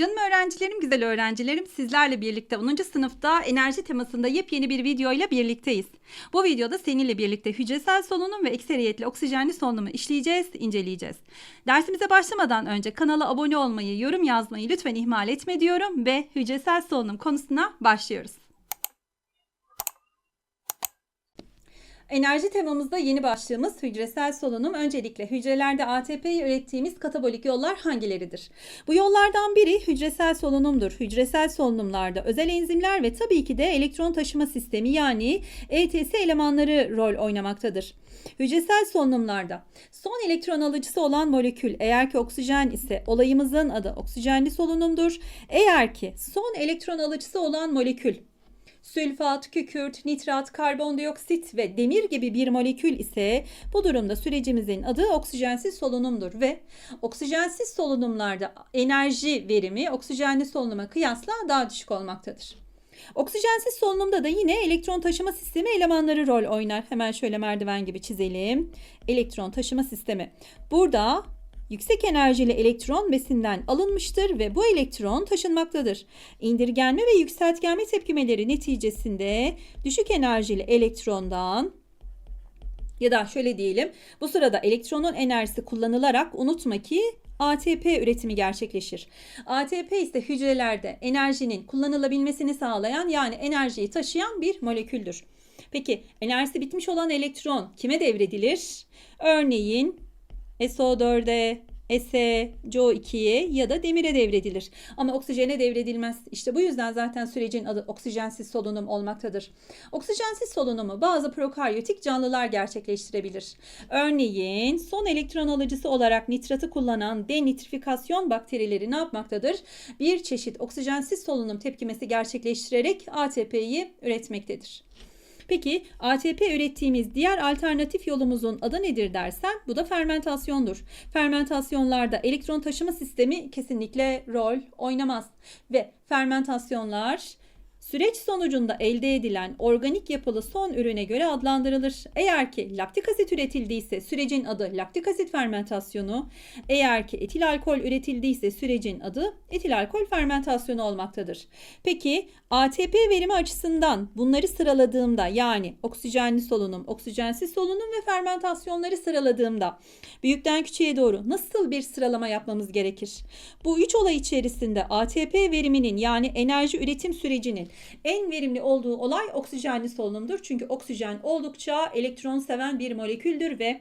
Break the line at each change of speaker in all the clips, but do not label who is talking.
Canım öğrencilerim, güzel öğrencilerim sizlerle birlikte 10. sınıfta enerji temasında yepyeni bir video ile birlikteyiz. Bu videoda seninle birlikte hücresel solunum ve ekseriyetli oksijenli solunumu işleyeceğiz, inceleyeceğiz. Dersimize başlamadan önce kanala abone olmayı, yorum yazmayı lütfen ihmal etme diyorum ve hücresel solunum konusuna başlıyoruz. Enerji temamızda yeni başlığımız hücresel solunum. Öncelikle hücrelerde ATP'yi ürettiğimiz katabolik yollar hangileridir? Bu yollardan biri hücresel solunumdur. Hücresel solunumlarda özel enzimler ve tabii ki de elektron taşıma sistemi yani ETS elemanları rol oynamaktadır. Hücresel solunumlarda son elektron alıcısı olan molekül eğer ki oksijen ise olayımızın adı oksijenli solunumdur. Eğer ki son elektron alıcısı olan molekül sülfat, kükürt, nitrat, karbondioksit ve demir gibi bir molekül ise bu durumda sürecimizin adı oksijensiz solunumdur ve oksijensiz solunumlarda enerji verimi oksijenli solunuma kıyasla daha düşük olmaktadır. Oksijensiz solunumda da yine elektron taşıma sistemi elemanları rol oynar. Hemen şöyle merdiven gibi çizelim. Elektron taşıma sistemi. Burada Yüksek enerjili elektron besinden alınmıştır ve bu elektron taşınmaktadır. İndirgenme ve yükseltgenme tepkimeleri neticesinde düşük enerjili elektrondan ya da şöyle diyelim bu sırada elektronun enerjisi kullanılarak unutma ki ATP üretimi gerçekleşir. ATP ise hücrelerde enerjinin kullanılabilmesini sağlayan yani enerjiyi taşıyan bir moleküldür. Peki enerjisi bitmiş olan elektron kime devredilir? Örneğin SO4'e, S'e, CO2'ye ya da demire devredilir. Ama oksijene devredilmez. İşte bu yüzden zaten sürecin adı oksijensiz solunum olmaktadır. Oksijensiz solunumu bazı prokaryotik canlılar gerçekleştirebilir. Örneğin son elektron alıcısı olarak nitratı kullanan denitrifikasyon bakterileri ne yapmaktadır? Bir çeşit oksijensiz solunum tepkimesi gerçekleştirerek ATP'yi üretmektedir. Peki ATP ürettiğimiz diğer alternatif yolumuzun adı nedir dersen bu da fermentasyondur. Fermentasyonlarda elektron taşıma sistemi kesinlikle rol oynamaz ve fermentasyonlar Süreç sonucunda elde edilen organik yapılı son ürüne göre adlandırılır. Eğer ki laktik asit üretildiyse sürecin adı laktik asit fermentasyonu, eğer ki etil alkol üretildiyse sürecin adı etil alkol fermentasyonu olmaktadır. Peki ATP verimi açısından bunları sıraladığımda yani oksijenli solunum, oksijensiz solunum ve fermentasyonları sıraladığımda büyükten küçüğe doğru nasıl bir sıralama yapmamız gerekir? Bu üç olay içerisinde ATP veriminin yani enerji üretim sürecinin en verimli olduğu olay oksijenli solunumdur. Çünkü oksijen oldukça elektron seven bir moleküldür ve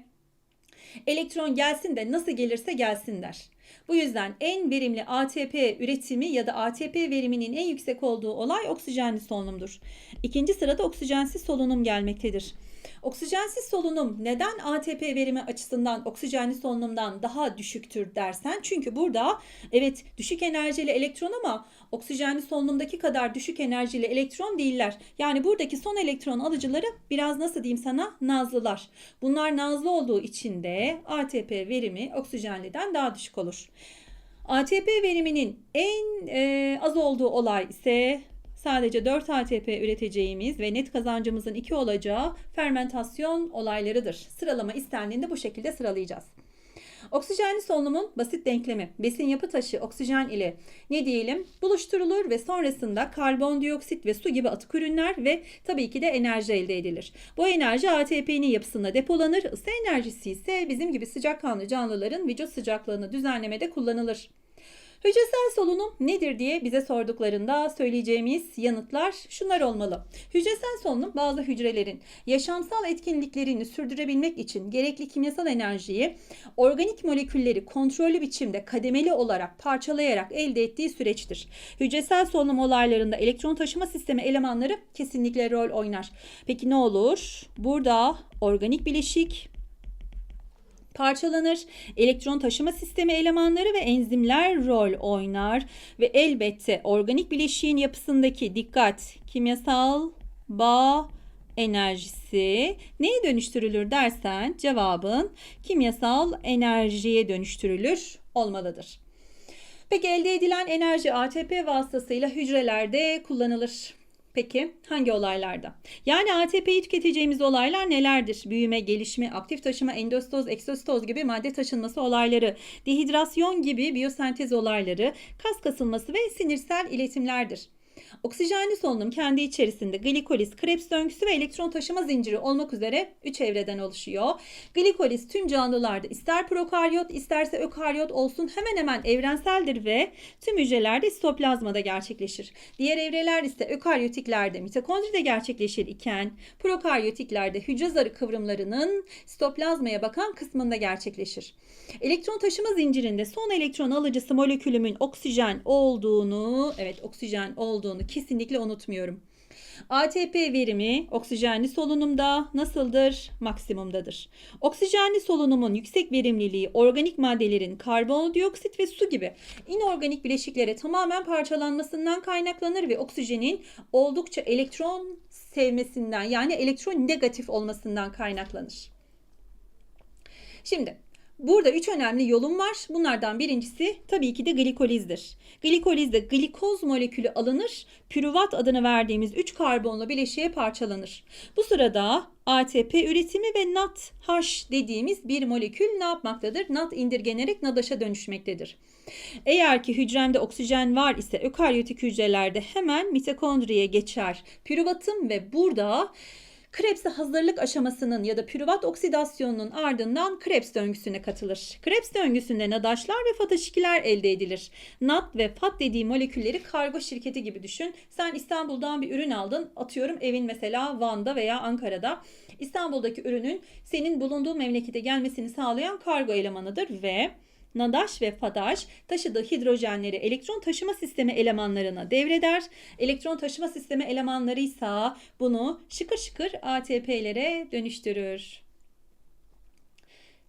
elektron gelsin de nasıl gelirse gelsin der. Bu yüzden en verimli ATP üretimi ya da ATP veriminin en yüksek olduğu olay oksijenli solunumdur. İkinci sırada oksijensiz solunum gelmektedir. Oksijensiz solunum neden ATP verimi açısından oksijenli solunumdan daha düşüktür dersen çünkü burada evet düşük enerjili elektron ama oksijenli solunumdaki kadar düşük enerjili elektron değiller. Yani buradaki son elektron alıcıları biraz nasıl diyeyim sana nazlılar. Bunlar nazlı olduğu için de ATP verimi oksijenliden daha düşük olur. ATP veriminin en e, az olduğu olay ise sadece 4 ATP üreteceğimiz ve net kazancımızın 2 olacağı fermentasyon olaylarıdır. Sıralama istendiğinde bu şekilde sıralayacağız. Oksijenli solunumun basit denklemi besin yapı taşı oksijen ile ne diyelim buluşturulur ve sonrasında karbondioksit ve su gibi atık ürünler ve tabii ki de enerji elde edilir. Bu enerji ATP'nin yapısında depolanır. Isı enerjisi ise bizim gibi sıcakkanlı canlıların vücut sıcaklığını düzenlemede kullanılır. Hücresel solunum nedir diye bize sorduklarında söyleyeceğimiz yanıtlar şunlar olmalı. Hücresel solunum bazı hücrelerin yaşamsal etkinliklerini sürdürebilmek için gerekli kimyasal enerjiyi organik molekülleri kontrollü biçimde kademeli olarak parçalayarak elde ettiği süreçtir. Hücresel solunum olaylarında elektron taşıma sistemi elemanları kesinlikle rol oynar. Peki ne olur? Burada organik bileşik, parçalanır. Elektron taşıma sistemi elemanları ve enzimler rol oynar ve elbette organik bileşiğin yapısındaki dikkat kimyasal bağ enerjisi neye dönüştürülür dersen cevabın kimyasal enerjiye dönüştürülür olmalıdır. Peki elde edilen enerji ATP vasıtasıyla hücrelerde kullanılır. Peki hangi olaylarda? Yani ATP'yi tüketeceğimiz olaylar nelerdir? Büyüme, gelişme, aktif taşıma, endostoz, egzostoz gibi madde taşınması olayları, dehidrasyon gibi biyosentez olayları, kas kasılması ve sinirsel iletimlerdir. Oksijenli solunum kendi içerisinde glikoliz, Krebs döngüsü ve elektron taşıma zinciri olmak üzere 3 evreden oluşuyor. Glikoliz tüm canlılarda ister prokaryot isterse ökaryot olsun hemen hemen evrenseldir ve tüm hücrelerde sitoplazmada gerçekleşir. Diğer evreler ise ökaryotiklerde mitokondride gerçekleşir iken prokaryotiklerde hücre zarı kıvrımlarının sitoplazmaya bakan kısmında gerçekleşir. Elektron taşıma zincirinde son elektron alıcısı molekülümün oksijen olduğunu, evet oksijen olduğunu kesinlikle unutmuyorum. ATP verimi oksijenli solunumda nasıldır? Maksimumdadır. Oksijenli solunumun yüksek verimliliği organik maddelerin karbondioksit ve su gibi inorganik bileşiklere tamamen parçalanmasından kaynaklanır ve oksijenin oldukça elektron sevmesinden yani elektron negatif olmasından kaynaklanır. Şimdi Burada üç önemli yolum var. Bunlardan birincisi tabii ki de glikolizdir. Glikolizde glikoz molekülü alınır, pürüvat adını verdiğimiz 3 karbonlu bileşiğe parçalanır. Bu sırada ATP üretimi ve NADH dediğimiz bir molekül ne yapmaktadır? NAD indirgenerek NADH'a dönüşmektedir. Eğer ki hücremde oksijen var ise ökaryotik hücrelerde hemen mitokondriye geçer. Pürüvatım ve burada Krebs'e hazırlık aşamasının ya da pürüvat oksidasyonunun ardından Krebs döngüsüne katılır. Krebs döngüsünde nadaşlar ve fataşikiler elde edilir. NAD ve FAT dediği molekülleri kargo şirketi gibi düşün. Sen İstanbul'dan bir ürün aldın. Atıyorum evin mesela Van'da veya Ankara'da. İstanbul'daki ürünün senin bulunduğun memlekete gelmesini sağlayan kargo elemanıdır ve Nadaş ve Fadaş taşıdığı hidrojenleri elektron taşıma sistemi elemanlarına devreder. Elektron taşıma sistemi elemanları ise bunu şıkır şıkır ATP'lere dönüştürür.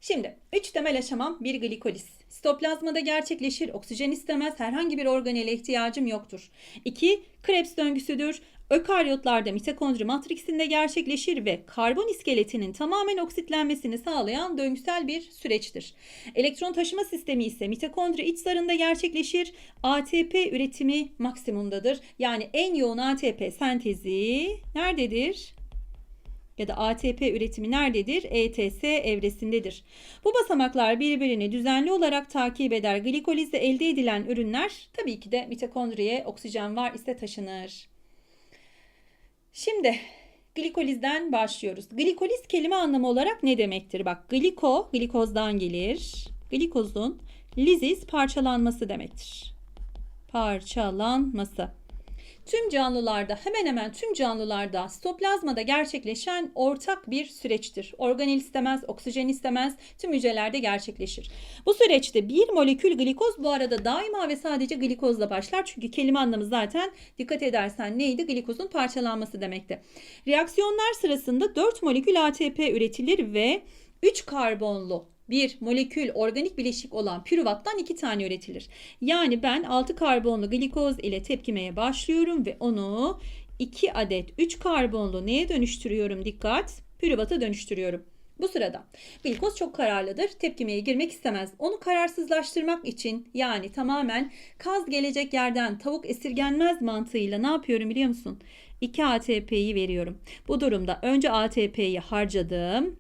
Şimdi 3 temel aşamam bir glikoliz. Sitoplazmada gerçekleşir, oksijen istemez, herhangi bir organele ihtiyacım yoktur. 2. Krebs döngüsüdür. Ökaryotlarda mitokondri matriksinde gerçekleşir ve karbon iskeletinin tamamen oksitlenmesini sağlayan döngüsel bir süreçtir. Elektron taşıma sistemi ise mitokondri iç zarında gerçekleşir. ATP üretimi maksimumdadır. Yani en yoğun ATP sentezi nerededir? Ya da ATP üretimi nerededir? ETS evresindedir. Bu basamaklar birbirini düzenli olarak takip eder. Glikolizde elde edilen ürünler tabii ki de mitokondriye oksijen var ise taşınır. Şimdi glikolizden başlıyoruz. Glikoliz kelime anlamı olarak ne demektir? Bak gliko, glikozdan gelir. Glikozun lizis parçalanması demektir. Parçalanması. Tüm canlılarda hemen hemen tüm canlılarda sitoplazmada gerçekleşen ortak bir süreçtir. Organel istemez, oksijen istemez tüm hücrelerde gerçekleşir. Bu süreçte bir molekül glikoz bu arada daima ve sadece glikozla başlar. Çünkü kelime anlamı zaten dikkat edersen neydi? Glikozun parçalanması demekti. Reaksiyonlar sırasında 4 molekül ATP üretilir ve 3 karbonlu bir molekül organik bileşik olan pürüvattan iki tane üretilir. Yani ben 6 karbonlu glikoz ile tepkimeye başlıyorum ve onu 2 adet 3 karbonlu neye dönüştürüyorum? Dikkat! Pürüvata dönüştürüyorum. Bu sırada glikoz çok kararlıdır. Tepkimeye girmek istemez. Onu kararsızlaştırmak için yani tamamen kaz gelecek yerden tavuk esirgenmez mantığıyla ne yapıyorum biliyor musun? 2 ATP'yi veriyorum. Bu durumda önce ATP'yi harcadım.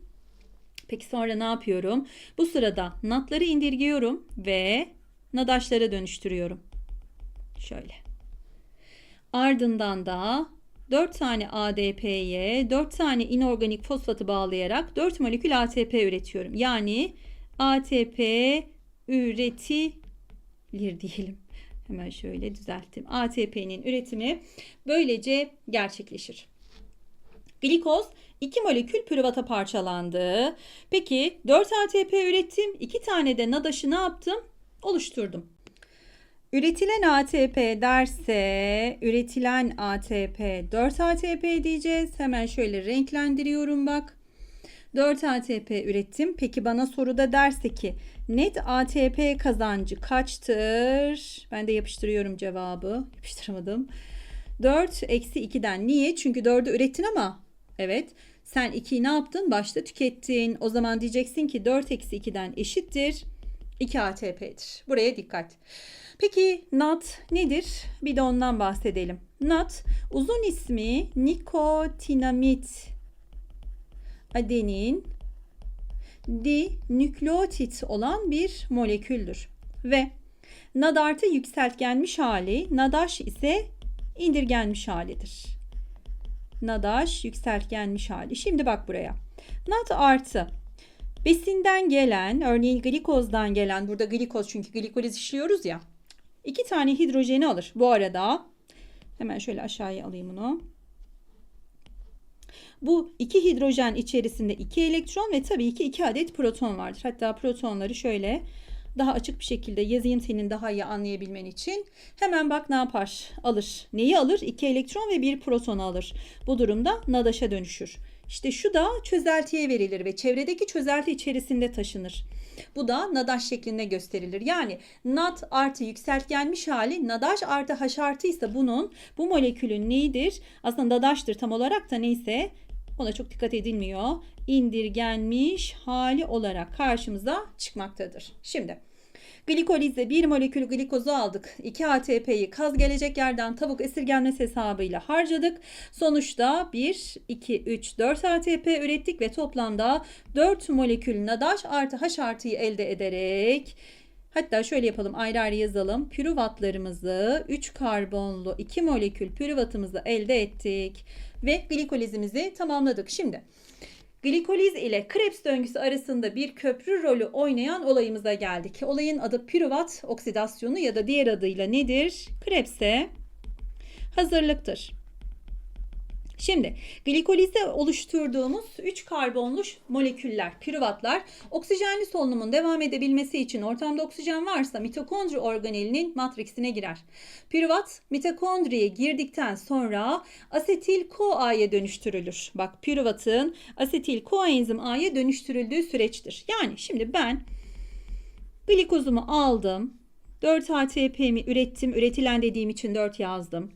Peki sonra ne yapıyorum? Bu sırada natları indirgiyorum ve nadaşlara dönüştürüyorum. Şöyle. Ardından da 4 tane ADP'ye 4 tane inorganik fosfatı bağlayarak 4 molekül ATP üretiyorum. Yani ATP üretilir diyelim. Hemen şöyle düzelttim. ATP'nin üretimi böylece gerçekleşir. Glikoz 2 molekül pürüvata parçalandı. Peki 4 ATP ürettim. 2 tane de nadaşı ne yaptım? Oluşturdum. Üretilen ATP derse üretilen ATP 4 ATP diyeceğiz. Hemen şöyle renklendiriyorum bak. 4 ATP ürettim. Peki bana soruda derse ki net ATP kazancı kaçtır? Ben de yapıştırıyorum cevabı. Yapıştıramadım. 4 eksi 2'den. Niye? Çünkü 4'ü ürettin ama evet sen 2'yi ne yaptın? Başta tükettin. O zaman diyeceksin ki 4 eksi 2'den eşittir. 2 ATP'dir. Buraya dikkat. Peki NAD nedir? Bir de ondan bahsedelim. NAD uzun ismi nikotinamit adenin dinükleotit olan bir moleküldür. Ve NAD artı yükseltgenmiş hali, NADH ise indirgenmiş halidir. NADH yükseltgenmiş hali. Şimdi bak buraya. NAD artı besinden gelen, örneğin glikozdan gelen, burada glikoz çünkü glikoliz işliyoruz ya. iki tane hidrojeni alır. Bu arada hemen şöyle aşağıya alayım bunu. Bu iki hidrojen içerisinde iki elektron ve tabii ki iki adet proton vardır. Hatta protonları şöyle daha açık bir şekilde yazayım senin daha iyi anlayabilmen için. Hemen bak ne yapar? Alır. Neyi alır? İki elektron ve bir proton alır. Bu durumda NADAŞ'a dönüşür. İşte şu da çözeltiye verilir ve çevredeki çözelti içerisinde taşınır. Bu da NADAŞ şeklinde gösterilir. Yani NAD artı yükseltgenmiş hali NADAŞ artı H artı ise bunun bu molekülün neyidir? Aslında NADAŞ'tır tam olarak da neyse ona çok dikkat edilmiyor. İndirgenmiş hali olarak karşımıza çıkmaktadır. Şimdi glikolizde bir molekül glikozu aldık. 2 ATP'yi kaz gelecek yerden tavuk esirgenmesi hesabıyla harcadık. Sonuçta 1, 2, 3, 4 ATP ürettik ve toplamda 4 molekül NADH artı H artıyı elde ederek Hatta şöyle yapalım ayrı ayrı yazalım. Pürüvatlarımızı 3 karbonlu 2 molekül pürüvatımızı elde ettik ve glikolizimizi tamamladık. Şimdi glikoliz ile Krebs döngüsü arasında bir köprü rolü oynayan olayımıza geldik. Olayın adı pürüvat oksidasyonu ya da diğer adıyla nedir? Krebs'e hazırlıktır. Şimdi glikolizde oluşturduğumuz 3 karbonlu moleküller, pürüvatlar oksijenli solunumun devam edebilmesi için ortamda oksijen varsa mitokondri organelinin matriksine girer. Pürüvat mitokondriye girdikten sonra asetil CoA'ya dönüştürülür. Bak pürüvatın asetil koenzim A'ya dönüştürüldüğü süreçtir. Yani şimdi ben glikozumu aldım. 4 ATP'mi ürettim. Üretilen dediğim için 4 yazdım.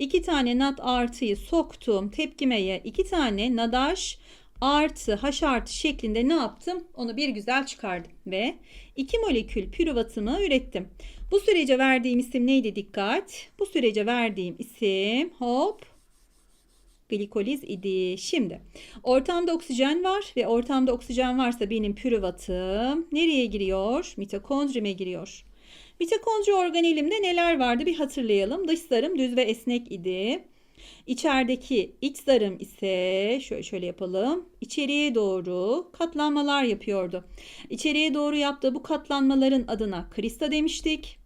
2 tane NAD artıyı soktum tepkimeye. 2 tane NADH artı H artı şeklinde ne yaptım? Onu bir güzel çıkardım ve 2 molekül pürüvatımı ürettim. Bu sürece verdiğim isim neydi dikkat? Bu sürece verdiğim isim hop glikoliz idi. Şimdi ortamda oksijen var ve ortamda oksijen varsa benim pürüvatım nereye giriyor? Mitokondrime giriyor. Mitokondri organelimde neler vardı bir hatırlayalım. Dış zarım düz ve esnek idi. İçerideki iç zarım ise şöyle şöyle yapalım. İçeriye doğru katlanmalar yapıyordu. İçeriye doğru yaptığı bu katlanmaların adına krista demiştik.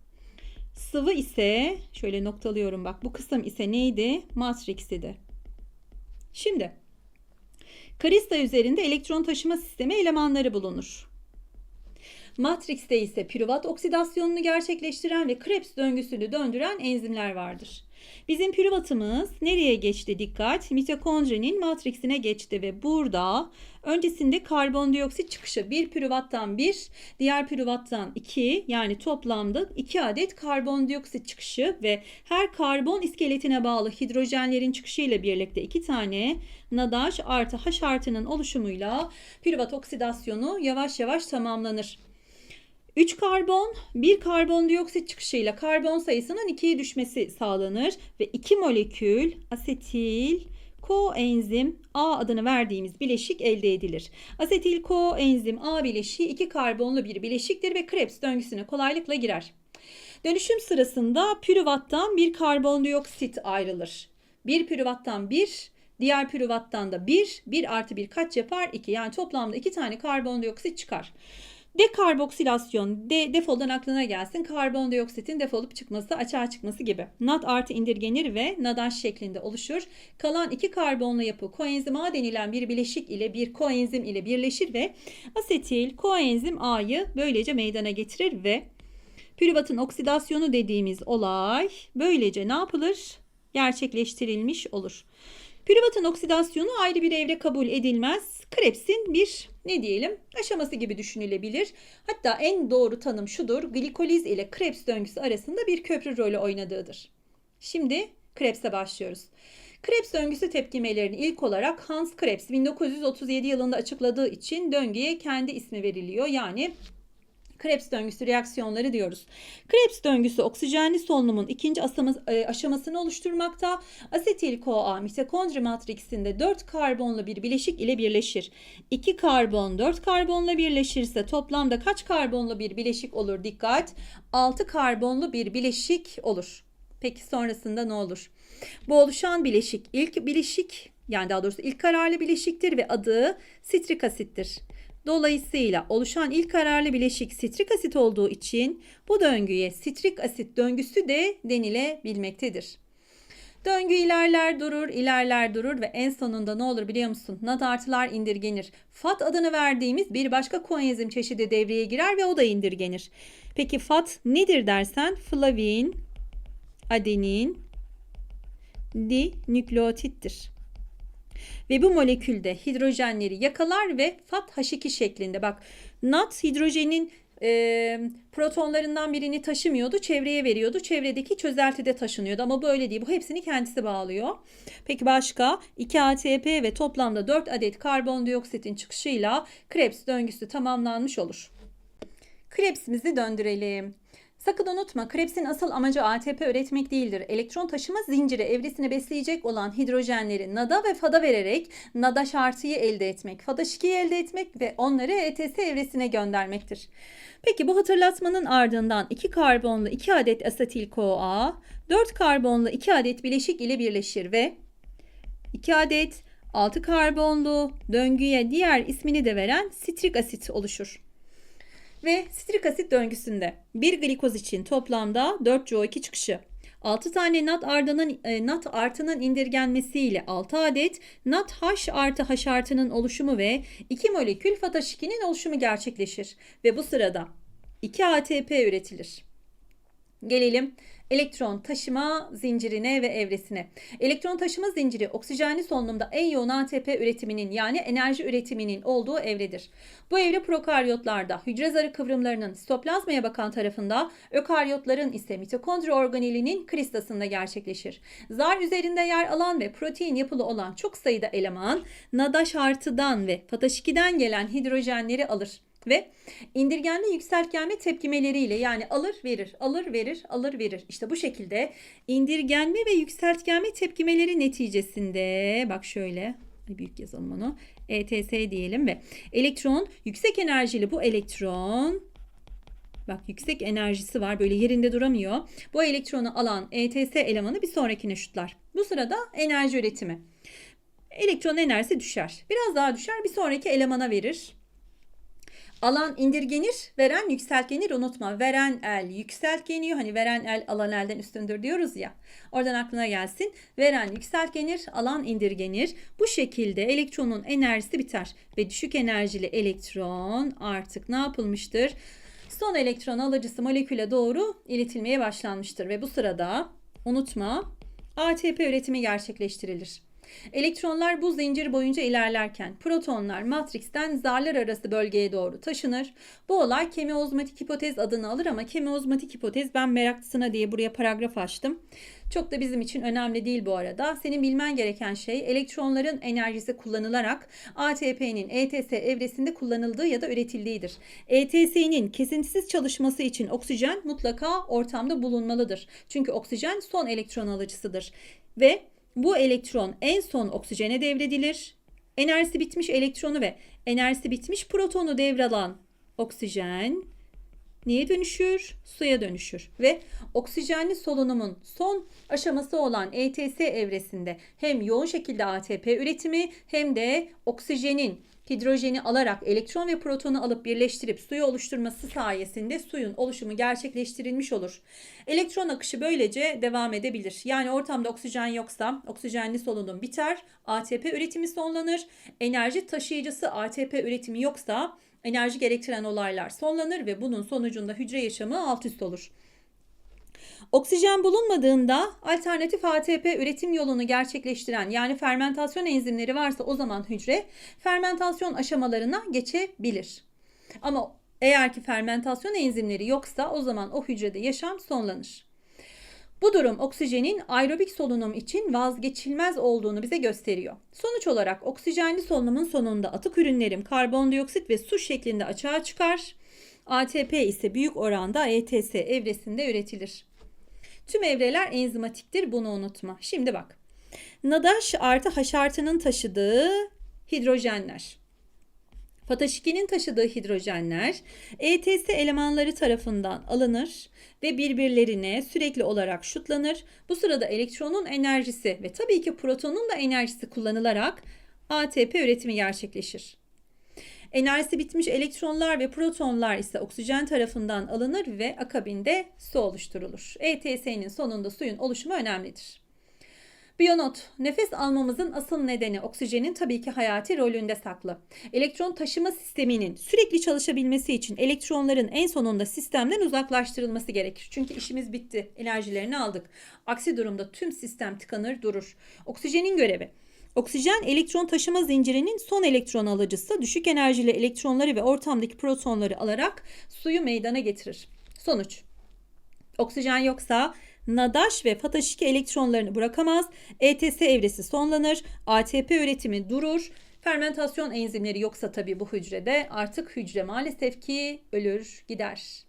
Sıvı ise şöyle noktalıyorum bak bu kısım ise neydi? Matrix idi. Şimdi krista üzerinde elektron taşıma sistemi elemanları bulunur. Matrix'te ise pürüvat oksidasyonunu gerçekleştiren ve Krebs döngüsünü döndüren enzimler vardır. Bizim pürüvatımız nereye geçti dikkat? Mitokondrinin matriksine geçti ve burada öncesinde karbondioksit çıkışı bir pürüvattan bir, diğer pürüvattan iki yani toplamda iki adet karbondioksit çıkışı ve her karbon iskeletine bağlı hidrojenlerin çıkışı ile birlikte iki tane NADH artı H artının oluşumuyla pürüvat oksidasyonu yavaş yavaş tamamlanır. 3 karbon, 1 karbondioksit çıkışıyla karbon sayısının 2'ye düşmesi sağlanır ve 2 molekül asetil koenzim A adını verdiğimiz bileşik elde edilir. Asetil koenzim A bileşiği 2 karbonlu bir bileşiktir ve Krebs döngüsüne kolaylıkla girer. Dönüşüm sırasında pürüvattan bir karbondioksit ayrılır. Bir pürüvattan bir, diğer pürüvattan da bir, bir artı bir kaç yapar? 2. Yani toplamda 2 tane karbondioksit çıkar. Dekarboksilasyon, de, defoldan aklına gelsin. Karbondioksitin defolup çıkması, açığa çıkması gibi. NAD artı indirgenir ve NADH şeklinde oluşur. Kalan iki karbonlu yapı koenzim A denilen bir bileşik ile bir koenzim ile birleşir ve asetil koenzim A'yı böylece meydana getirir ve pürüvatın oksidasyonu dediğimiz olay böylece ne yapılır? Gerçekleştirilmiş olur. Pürüvatın oksidasyonu ayrı bir evre kabul edilmez. Krebs'in bir ne diyelim aşaması gibi düşünülebilir. Hatta en doğru tanım şudur. Glikoliz ile Krebs döngüsü arasında bir köprü rolü oynadığıdır. Şimdi Krebs'e başlıyoruz. Krebs döngüsü tepkimelerini ilk olarak Hans Krebs 1937 yılında açıkladığı için döngüye kendi ismi veriliyor. Yani Krebs döngüsü reaksiyonları diyoruz. Krebs döngüsü oksijenli solunumun ikinci e, aşamasını oluşturmakta. Asetil CoA mitokondri matriksinde 4 karbonlu bir bileşik ile birleşir. 2 karbon 4 karbonla birleşirse toplamda kaç karbonlu bir bileşik olur? Dikkat. 6 karbonlu bir bileşik olur. Peki sonrasında ne olur? Bu oluşan bileşik ilk bileşik yani daha doğrusu ilk kararlı bileşiktir ve adı sitrik asittir. Dolayısıyla oluşan ilk kararlı bileşik sitrik asit olduğu için bu döngüye sitrik asit döngüsü de denilebilmektedir. Döngü ilerler durur, ilerler durur ve en sonunda ne olur biliyor musun? NAD artılar indirgenir. FAT adını verdiğimiz bir başka koenzim çeşidi devreye girer ve o da indirgenir. Peki FAT nedir dersen flavin, adenin, dinükleotittir. Ve bu molekülde hidrojenleri yakalar ve FAT-H2 şeklinde. Bak NAT hidrojenin e, protonlarından birini taşımıyordu, çevreye veriyordu. Çevredeki çözeltide taşınıyordu ama böyle değil. Bu hepsini kendisi bağlıyor. Peki başka 2 ATP ve toplamda 4 adet karbondioksitin çıkışıyla Krebs döngüsü tamamlanmış olur. Krebs'imizi döndürelim. Sakın unutma Krebs'in asıl amacı ATP üretmek değildir. Elektron taşıma zinciri evresini besleyecek olan hidrojenleri NAD'a ve FAD'a vererek NAD'a şartıyı elde etmek, FAD'a şikiyi elde etmek ve onları ETS evresine göndermektir. Peki bu hatırlatmanın ardından 2 karbonlu 2 adet asetil CoA, 4 karbonlu 2 adet bileşik ile birleşir ve 2 adet 6 karbonlu döngüye diğer ismini de veren sitrik asit oluşur ve sitrik asit döngüsünde bir glikoz için toplamda 4 CO2 çıkışı. 6 tane NAT ardının e, NAT artının indirgenmesiyle 6 adet NAT H artı H artının oluşumu ve 2 molekül FAT-H2'nin oluşumu gerçekleşir ve bu sırada 2 ATP üretilir. Gelelim elektron taşıma zincirine ve evresine. Elektron taşıma zinciri oksijenli solunumda en yoğun ATP üretiminin yani enerji üretiminin olduğu evredir. Bu evre prokaryotlarda hücre zarı kıvrımlarının sitoplazmaya bakan tarafında, ökaryotların ise mitokondri organelinin kristasında gerçekleşir. Zar üzerinde yer alan ve protein yapılı olan çok sayıda eleman NADH artıdan ve FAT-H2'den gelen hidrojenleri alır ve indirgenli yükseltgenme tepkimeleriyle yani alır verir, alır verir, alır verir. İşte bu şekilde indirgenme ve yükseltgenme tepkimeleri neticesinde bak şöyle büyük yazalım onu. ETS diyelim ve elektron yüksek enerjili bu elektron Bak yüksek enerjisi var böyle yerinde duramıyor. Bu elektronu alan ETS elemanı bir sonrakine şutlar. Bu sırada enerji üretimi. Elektron enerjisi düşer. Biraz daha düşer bir sonraki elemana verir. Alan indirgenir, veren yükseltgenir unutma. Veren el yükseltgeniyor. Hani veren el alan elden üstündür diyoruz ya. Oradan aklına gelsin. Veren yükseltgenir, alan indirgenir. Bu şekilde elektronun enerjisi biter. Ve düşük enerjili elektron artık ne yapılmıştır? Son elektron alıcısı moleküle doğru iletilmeye başlanmıştır. Ve bu sırada unutma ATP üretimi gerçekleştirilir. Elektronlar bu zincir boyunca ilerlerken protonlar matriksten zarlar arası bölgeye doğru taşınır. Bu olay kemiozmatik hipotez adını alır ama kemiozmatik hipotez ben meraklısına diye buraya paragraf açtım. Çok da bizim için önemli değil bu arada. Senin bilmen gereken şey elektronların enerjisi kullanılarak ATP'nin ETS evresinde kullanıldığı ya da üretildiğidir. ETS'nin kesintisiz çalışması için oksijen mutlaka ortamda bulunmalıdır. Çünkü oksijen son elektron alıcısıdır. Ve bu elektron en son oksijene devredilir. Enerjisi bitmiş elektronu ve enerjisi bitmiş protonu devralan oksijen neye dönüşür? Suya dönüşür ve oksijenli solunumun son aşaması olan ETS evresinde hem yoğun şekilde ATP üretimi hem de oksijenin hidrojeni alarak elektron ve protonu alıp birleştirip suyu oluşturması sayesinde suyun oluşumu gerçekleştirilmiş olur. Elektron akışı böylece devam edebilir. Yani ortamda oksijen yoksa oksijenli solunum biter, ATP üretimi sonlanır. Enerji taşıyıcısı ATP üretimi yoksa enerji gerektiren olaylar sonlanır ve bunun sonucunda hücre yaşamı alt üst olur. Oksijen bulunmadığında alternatif ATP üretim yolunu gerçekleştiren yani fermentasyon enzimleri varsa o zaman hücre fermentasyon aşamalarına geçebilir. Ama eğer ki fermentasyon enzimleri yoksa o zaman o hücrede yaşam sonlanır. Bu durum oksijenin aerobik solunum için vazgeçilmez olduğunu bize gösteriyor. Sonuç olarak oksijenli solunumun sonunda atık ürünlerim karbondioksit ve su şeklinde açığa çıkar. ATP ise büyük oranda ETS evresinde üretilir. Tüm evreler enzimatiktir bunu unutma. Şimdi bak. NADAŞ artı H taşıdığı hidrojenler. Fataşikinin taşıdığı hidrojenler ETS elemanları tarafından alınır ve birbirlerine sürekli olarak şutlanır. Bu sırada elektronun enerjisi ve tabii ki protonun da enerjisi kullanılarak ATP üretimi gerçekleşir. Enerjisi bitmiş elektronlar ve protonlar ise oksijen tarafından alınır ve akabinde su oluşturulur. ETS'nin sonunda suyun oluşumu önemlidir. Biyonot, nefes almamızın asıl nedeni oksijenin tabii ki hayati rolünde saklı. Elektron taşıma sisteminin sürekli çalışabilmesi için elektronların en sonunda sistemden uzaklaştırılması gerekir. Çünkü işimiz bitti, enerjilerini aldık. Aksi durumda tüm sistem tıkanır durur. Oksijenin görevi Oksijen elektron taşıma zincirinin son elektron alıcısı düşük enerjili elektronları ve ortamdaki protonları alarak suyu meydana getirir. Sonuç Oksijen yoksa NADAŞ ve FATH2 elektronlarını bırakamaz. ETS evresi sonlanır. ATP üretimi durur. Fermentasyon enzimleri yoksa tabii bu hücrede artık hücre maalesef ki ölür gider.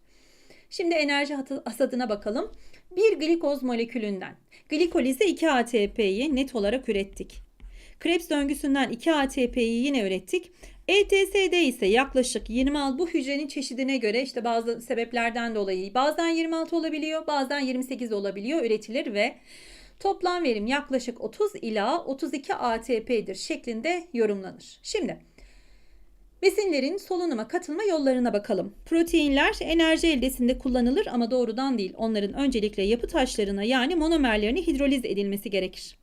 Şimdi enerji hasadına bakalım. Bir glikoz molekülünden glikolize 2 ATP'yi net olarak ürettik. Krebs döngüsünden 2 ATP'yi yine ürettik. ETS'de ise yaklaşık 26 bu hücrenin çeşidine göre işte bazı sebeplerden dolayı bazen 26 olabiliyor bazen 28 olabiliyor üretilir ve toplam verim yaklaşık 30 ila 32 ATP'dir şeklinde yorumlanır. Şimdi besinlerin solunuma katılma yollarına bakalım. Proteinler enerji eldesinde kullanılır ama doğrudan değil. Onların öncelikle yapı taşlarına yani monomerlerine hidroliz edilmesi gerekir.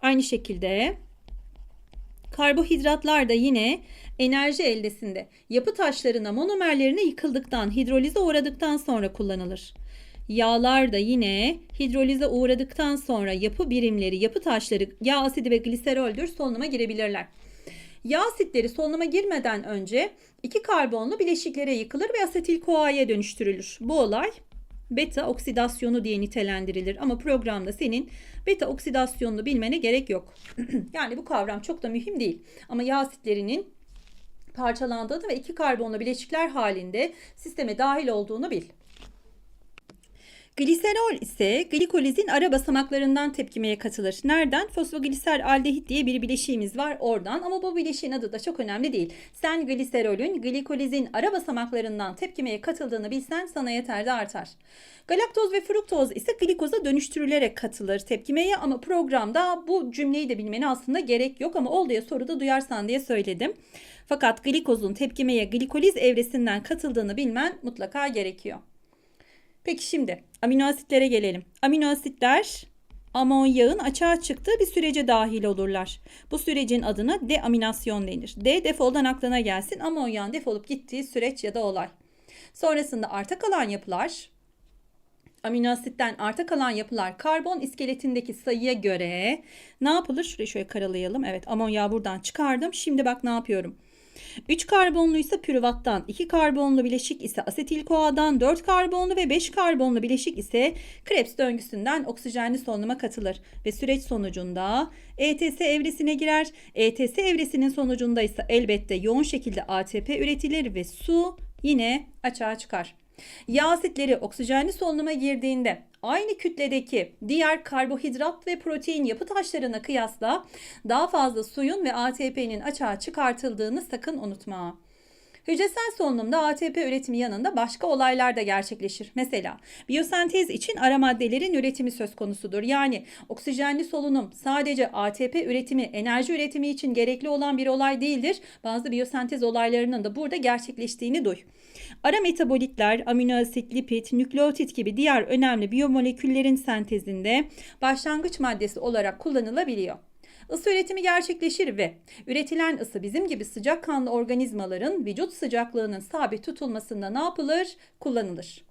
Aynı şekilde Karbohidratlar da yine enerji eldesinde yapı taşlarına monomerlerine yıkıldıktan, hidrolize uğradıktan sonra kullanılır. Yağlar da yine hidrolize uğradıktan sonra yapı birimleri, yapı taşları, yağ asidi ve gliseroldür solunuma girebilirler. Yağ asitleri solunuma girmeden önce iki karbonlu bileşiklere yıkılır ve asetil CoA'ya dönüştürülür. Bu olay beta oksidasyonu diye nitelendirilir ama programda senin beta oksidasyonunu bilmene gerek yok. yani bu kavram çok da mühim değil. Ama yağ asitlerinin parçalandığını ve iki karbonlu bileşikler halinde sisteme dahil olduğunu bil. Gliserol ise glikolizin ara basamaklarından tepkimeye katılır. Nereden? Fosfogliser aldehit diye bir bileşiğimiz var oradan ama bu bileşiğin adı da çok önemli değil. Sen gliserolün glikolizin ara basamaklarından tepkimeye katıldığını bilsen sana yeter de artar. Galaktoz ve fruktoz ise glikoza dönüştürülerek katılır tepkimeye ama programda bu cümleyi de bilmeni aslında gerek yok ama ol diye soruda duyarsan diye söyledim. Fakat glikozun tepkimeye glikoliz evresinden katıldığını bilmen mutlaka gerekiyor. Peki şimdi amino asitlere gelelim. Amino asitler amonyağın açığa çıktığı bir sürece dahil olurlar. Bu sürecin adına deaminasyon denir. D defoldan aklına gelsin amonyağın defolup gittiği süreç ya da olay. Sonrasında arta kalan yapılar amino asitten arta kalan yapılar karbon iskeletindeki sayıya göre ne yapılır? Şurayı şöyle karalayalım. Evet amonyağı buradan çıkardım. Şimdi bak ne yapıyorum. 3 karbonlu ise pürüvattan, 2 karbonlu bileşik ise asetil koadan, 4 karbonlu ve 5 karbonlu bileşik ise Krebs döngüsünden oksijenli solunuma katılır ve süreç sonucunda ETS evresine girer. ETS evresinin sonucunda ise elbette yoğun şekilde ATP üretilir ve su yine açığa çıkar. Yağ asitleri oksijenli solunuma girdiğinde aynı kütledeki diğer karbohidrat ve protein yapı taşlarına kıyasla daha fazla suyun ve ATP'nin açığa çıkartıldığını sakın unutma. Hücresel solunumda ATP üretimi yanında başka olaylar da gerçekleşir. Mesela biyosentez için ara maddelerin üretimi söz konusudur. Yani oksijenli solunum sadece ATP üretimi, enerji üretimi için gerekli olan bir olay değildir. Bazı biyosentez olaylarının da burada gerçekleştiğini duy. Ara metabolitler, amino asit, lipid, nükleotit gibi diğer önemli biyomoleküllerin sentezinde başlangıç maddesi olarak kullanılabiliyor. Isı üretimi gerçekleşir ve üretilen ısı bizim gibi sıcak kanlı organizmaların vücut sıcaklığının sabit tutulmasında ne yapılır? Kullanılır.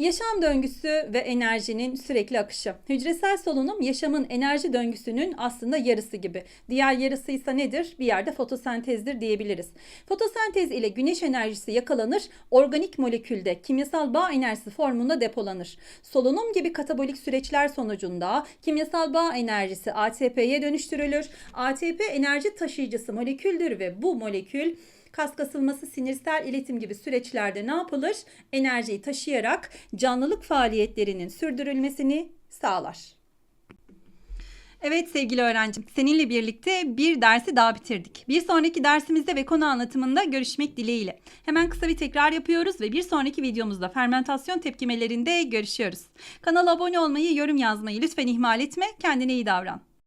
Yaşam döngüsü ve enerjinin sürekli akışı. Hücresel solunum yaşamın enerji döngüsünün aslında yarısı gibi. Diğer yarısı ise nedir? Bir yerde fotosentezdir diyebiliriz. Fotosentez ile güneş enerjisi yakalanır, organik molekülde kimyasal bağ enerjisi formunda depolanır. Solunum gibi katabolik süreçler sonucunda kimyasal bağ enerjisi ATP'ye dönüştürülür. ATP enerji taşıyıcısı moleküldür ve bu molekül kas kasılması, sinirsel iletim gibi süreçlerde ne yapılır? Enerjiyi taşıyarak canlılık faaliyetlerinin sürdürülmesini sağlar. Evet sevgili öğrencim, seninle birlikte bir dersi daha bitirdik. Bir sonraki dersimizde ve konu anlatımında görüşmek dileğiyle. Hemen kısa bir tekrar yapıyoruz ve bir sonraki videomuzda fermentasyon tepkimelerinde görüşüyoruz. Kanala abone olmayı, yorum yazmayı lütfen ihmal etme. Kendine iyi davran.